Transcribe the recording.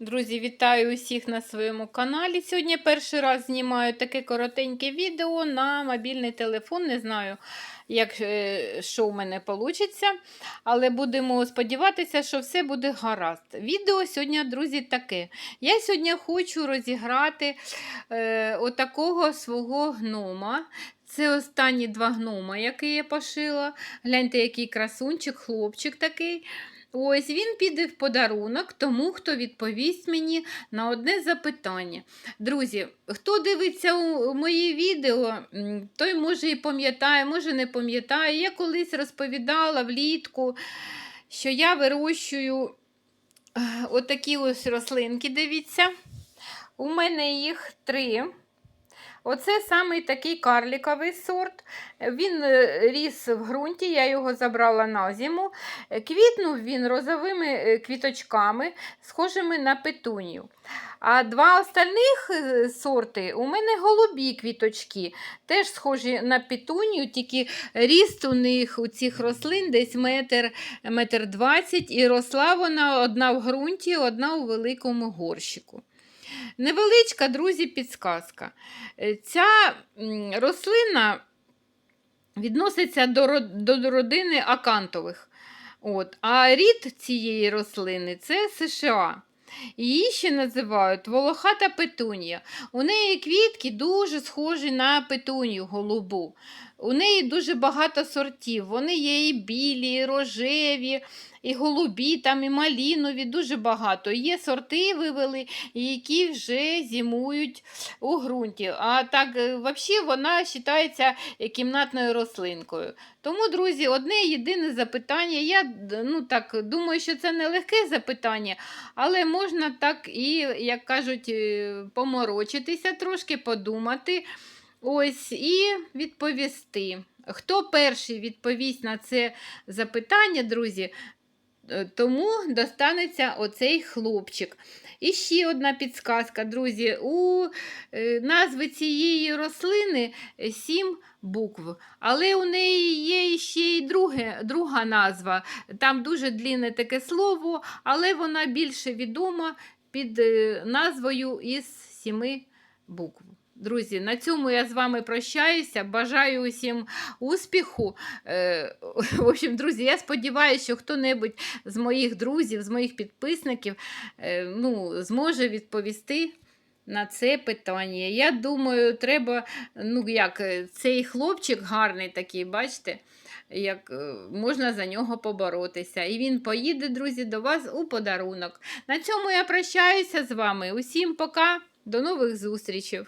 Друзі, вітаю усіх на своєму каналі. Сьогодні перший раз знімаю таке коротеньке відео на мобільний телефон. Не знаю, як, е, що в мене вийде, але будемо сподіватися, що все буде гаразд. Відео сьогодні, друзі, таке. Я сьогодні хочу розіграти е, отакого свого гнома. Це останні два гнома, які я пошила. Гляньте, який красунчик, хлопчик такий. Ось він піде в подарунок тому, хто відповість мені на одне запитання. Друзі, хто дивиться у мої відео, той може і пам'ятає, може не пам'ятає. Я колись розповідала влітку, що я вирощую е, отакі ось рослинки, дивіться. У мене їх три. Оце самий такий карліковий сорт. Він е, ріс в ґрунті, я його забрала на зиму. Квітнув він розовими е, квіточками, схожими на петунію. А два остальних е, сорти у мене голубі квіточки, теж схожі на петунію, тільки ріст у них у цих рослин десь метр, метр двадцять, і росла вона одна в ґрунті, одна у великому горщику. Невеличка, друзі, підсказка. Е, Ця рослина відноситься до, до родини акантових. От. А рід цієї рослини це США. Її ще називають волохата петунія. У неї квітки дуже схожі на петунію голубу. У неї дуже багато сортів. Вони є і білі, і рожеві, і голубі, там, і малінові, дуже багато. Є сорти вивели, які вже зимують у ґрунті. А так, е, взагалі, вона вважається кімнатною рослинкою. Тому, друзі, одне єдине запитання. Я ну, так, думаю, що це не легке запитання, але можна так і, як кажуть, е, поморочитися трошки, подумати. Ось і відповісти. Хто перший відповість на це запитання, друзі, е, тому достанеться оцей хлопчик. І ще одна підсказка, друзі. У е, назви цієї рослини сім букв, але у неї є ще й друге, друга назва. Там дуже длінне таке слово, але вона більше відома під е, назвою із сіми букв. Друзі, на цьому я з вами прощаюся. Бажаю усім успіху. Е, В общем, друзі, я сподіваюся, що хто-небудь з моїх друзів, з моїх підписників е, ну, зможе відповісти на це питання. Я думаю, треба, ну як, е, цей хлопчик гарний такий, бачите, як можна за нього поборотися. І він поїде, друзі, до вас у подарунок. На цьому я прощаюся з вами. Усім пока, до нових зустрічей.